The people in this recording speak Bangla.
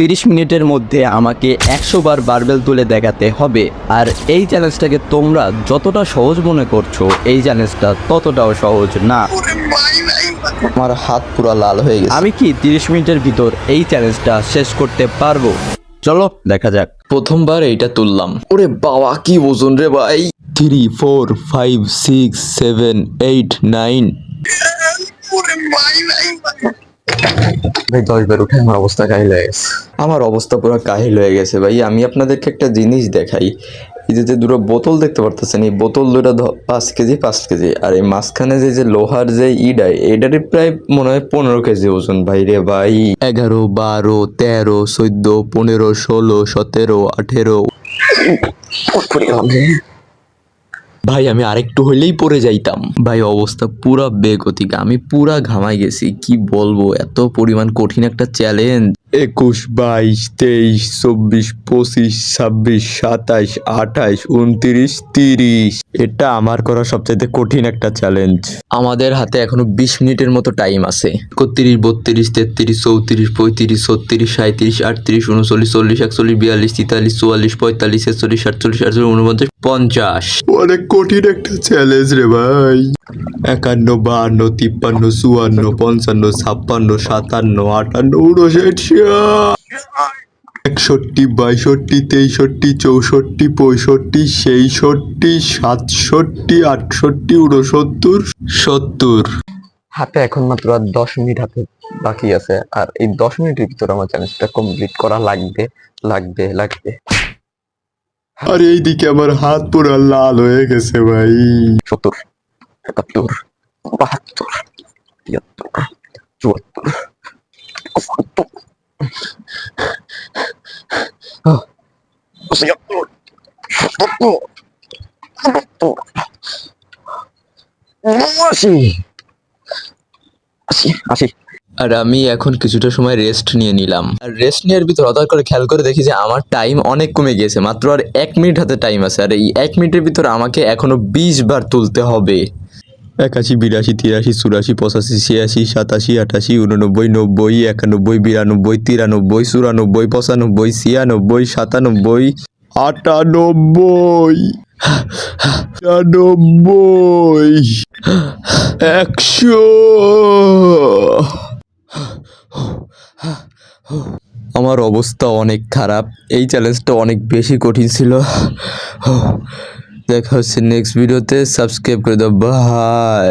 তিরিশ মিনিটের মধ্যে আমাকে একশো বার বারবেল তুলে দেখাতে হবে। আর এই চ্যালেঞ্জটাকে তোমরা যতটা সহজ মনে করছ এই চ্যালেঞ্জটা ততটাও সহজ না। আমার হাত পুরো লাল হয়ে গেছে। আমি কি তিরিশ মিনিটের ভিতর এই চ্যালেঞ্জটা শেষ করতে পারব? চলো দেখা যাক। প্রথমবার এইটা তুললাম। ওরে বাবা কি ওজন রে ভাই। Three four five six seven eight nine ভাই দশ বার উঠে আমার অবস্থা কাহিল হয়ে গেছে আমার অবস্থা পুরো কাহিল হয়ে গেছে ভাই আমি আপনাদেরকে একটা জিনিস দেখাই এই যে দুটো বোতল দেখতে পারতেছেন এই বোতল দুটো পাঁচ কেজি পাঁচ কেজি আর এই মাঝখানে যে যে লোহার যে ইডাই এটারই প্রায় মনে হয় পনেরো কেজি ওজন ভাই রে ভাই এগারো বারো তেরো চোদ্দ পনেরো ষোলো সতেরো আঠেরো ভাই, আমি আরেকটু হইলেই পড়ে যাইতাম। ভাই, অবস্থা পুরা বেগতিক। আমি পুরা ঘামাই গেছি, কি বলব? এত পরিমাণ কঠিন একটা চ্যালেঞ্জ একুশ বাইশ তেইশ চব্বিশ পঁচিশ ছাব্বিশ সাতাইশ আঠাইশ উনত্রিশ তিরিশ। এটা আমার করা সবচাইতে কঠিন একটা চ্যালেঞ্জ আমাদের হাতে এখনও বিশ মিনিটের মতো টাইম আছে। একত্রিশ বত্রিশ তেত্রিশ চৌত্রিশ পঁয়ত্রিশ ছত্রিশ সাঁত্রিশ আটত্রিশ উনচল্লিশ চল্লিশ একচল্লিশ বিয়াল্লিশ তেতাল্লিশ চুয়াল্লিশ পঁয়তাল্লিশ ছেচল্লিশ সাতচল্লিশ আটচল্লিশ উনপঞ্চাশ পঞ্চাশ। অনেক কঠিন একটা চ্যালেঞ্জ রে ভাই। একান্ন বাহান্ন তিপ্পান্ন চুয়ান্ন পঞ্চান্ন ছাপ্পান্ন সাতান্ন আটান্ন উনষাট একষট্টি বাইষট্টি তেইষট্টি চৌষট্টি পঁয়ষট্টি সেইষট্টি সাতষট্টি আটষট্টি উনসত্তর সত্তর। হাতে এখন মাত্র আর দশ মিনিট হাতে বাকি আছে আর এই দশ মিনিটের ভিতরে আমার চ্যালেঞ্জটা কমপ্লিট করা লাগবে লাগবে লাগবে। আর এইদিকে আমার হাত পুরো লাল হয়ে গেছে ভাই। সত্তর একাত্তর বাহাত্তর তিয়াত্তর চুয়াত্তর। আর আমি এখন কিছুটা সময় রেস্ট নিয়ে নিলাম। আর রেস্ট নেওয়ার ভিতর হঠাৎ করে খেয়াল করে দেখি যে আমার টাইম অনেক কমে গিয়েছে, মাত্র আর এক মিনিট হাতে টাইম আছে। আর এই এক মিনিটের ভিতর আমাকে এখনও বিশ বার তুলতে হবে। একাশি, বিরাশি, তিরাশি, চুরাশি, পঁচাশি, ছিয়াশি, সাতাশি, আটাশি, উননব্বই, নব্বই, একানব্বই, বিরানব্বই, তিরানব্বই, চুরানব্বই, পঁচানব্বই, ছিয়ানব্বই, সাতানব্বই আটানব্বই। নিরানব্বই একশো। আমার অবস্থা অনেক খারাপ। এই চ্যালেঞ্জটা অনেক বেশি কঠিন ছিল। দেখা হচ্ছে নেক্সট ভিডিওতে সাবস্ক্রাইব করে দাও। বাই